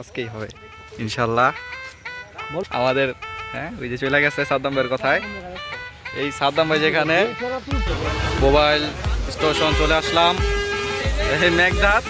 আজকেই হবে, ইনশাল্লাহ। আমাদের হ্যাঁ ওই যে চলে গেছে সাদ্দাম ভাইয়ের কথায়। এই সাদ্দাম ভাই যেখানে, মোবাইল স্টেশন চলে আসলাম। মেঘদাত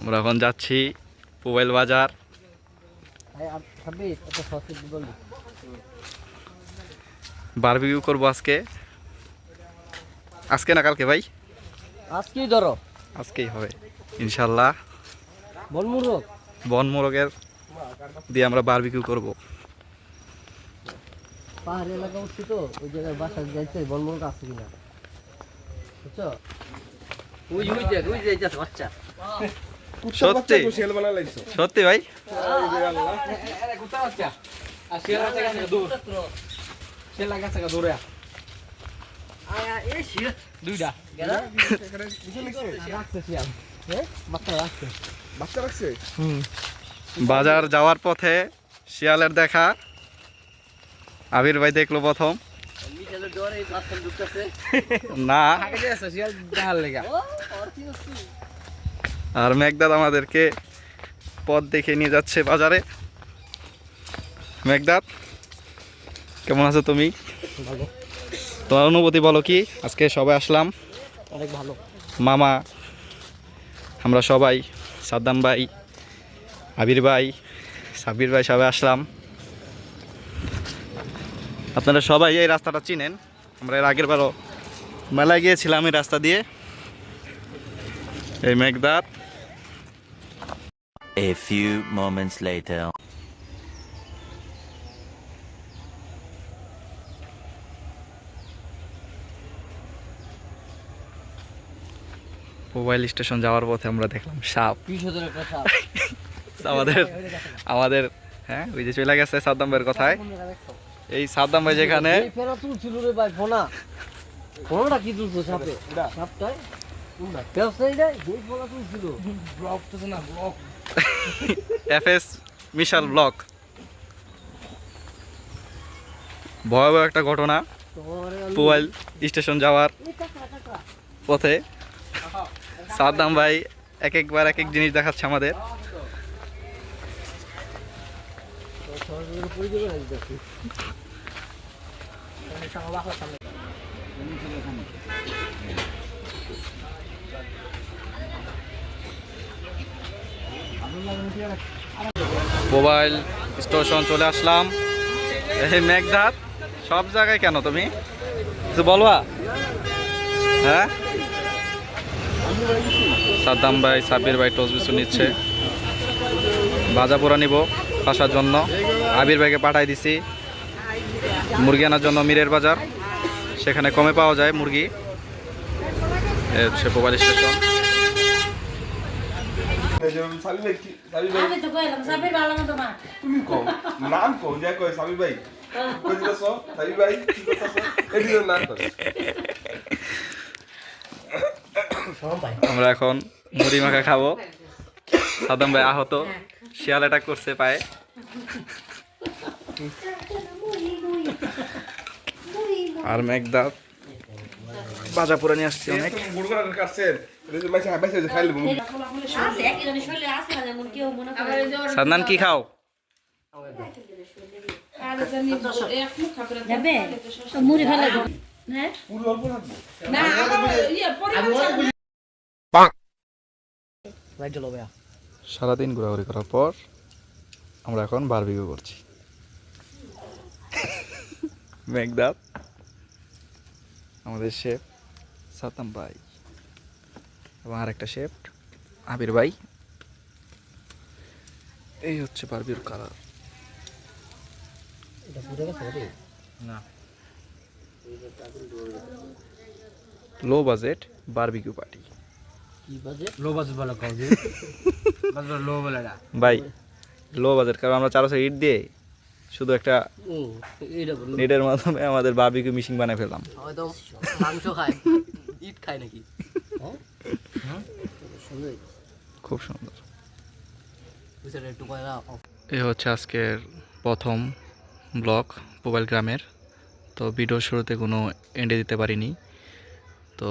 আমরা এখন যাচ্ছি মোবাইল বাজার। বারবিকিউ করব আজকে। আজকে না কালকে ভাই? আজকেই ধরো। আজকেই হবে ইনশাল্লাহ। বনমুরগ বন মোরগের দিয়ে আমরা বারবিকিউ করব। পাহাড়ি এলাকা উঠছি তো ওই জায়গায় বাসা যাইতে বনমুরগ আছে কিনা? বুঝছ? ওই ওই যে ওই যে যে বাচ্চা। সত্যি? সত্যি ভাই? রাখছে শিয়াল হ্যাঁ বাচ্চা রাখছে বাচ্চা রাখছে বাজার যাওয়ার পথে শিয়ালের দেখা। আবির ভাই দেখল প্রথম। না। শিয়াল দেখার লেগা আর মেঘদাদ আমাদেরকে পথ দেখে নিয়ে যাচ্ছে বাজারে। মেঘদাদ কেমন আছো তুমি? ভালো। তোমার অনুভূতি বলো কি? আজকে সবাই আসলাম। অনেক ভালো। মামা আমরা সবাই সাদ্দাম ভাই আবির ভাই সাবির ভাই সবাই আসলাম। আপনারা সবাই এই রাস্তাটা চিনেন। আমরা এর আগের বারও মেলায় গিয়েছিলাম এই রাস্তা দিয়ে। এই মেঘদাত A few moments later. Mobile station যাওয়ার পথে আমরা দেখলাম সাপ। আমাদের আমাদের হ্যাঁ ওই যে চলে গেছে সাদ্দাম ভাইয়ের কথায়। এই সাদ্দাম ভাই যেখানে মিশাল ব্লক। ভয়াবহ একটা ঘটনা। মোবাইল স্টেশন যাওয়ার পথে সাদ্দাম ভাই এক একবার এক এক জিনিস দেখাচ্ছে আমাদের। মোবাইল স্টেশন চলে আসলাম। এই মেঘধাত সব জায়গায় কেন তুমি? বলবা? হ্যাঁ? সাদ্দাম ভাই সাব্বির ভাই টস বিছু নিচ্ছে। ভাজা পোড়া নিব আসার জন্য। আবির ভাইকে পাঠাই দিছি। মুরগি আনার জন্য মিরের বাজার। সেখানে কমে পাওয়া যায় মুরগি। হচ্ছে মোবাইল স্টেশন। সাবির তুমি কও নাম কও যা কই সাবি ভাই। কই দিছস সাবি ভাই কি এডি নাম আমরা এখন মুড়ি মাখা খাব। সাদ্দাম ভাই আহত। শিয়াল এটা করছে পায়ে। আর মেঘদা বাজা পুরা নিয়ে আসছি অনেক। মনে সাদনান কি খাও? মুড়ি ফেলে দাও। রাইট চলো ভাইয়া সারাদিন ঘোরাঘুরি করার পর আমরা এখন বারবিকিউ করছি। মেঘদাত আমাদের শেফ সাতাম ভাই এবং আরেকটা শেফ আবির ভাই। এই হচ্ছে বারবির কালার এটা পুরো গেছে না। লো বাজেট বারবিকিউ পার্টি ভাই, লো বাজেট কারণ আমরা চারশো ইট দিয়ে শুধু একটা নেটের মাধ্যমে আমাদের বারবিকিউ মিশিং বানিয়ে ফেললাম। মাংস খায় ইট খায় নাকি খুব সুন্দর। এই হচ্ছে আজকের প্রথম ব্লগ মোবাইল গ্রামের। তো ভিডিওর শুরুতে কোনো এন্ডে দিতে পারিনি। তো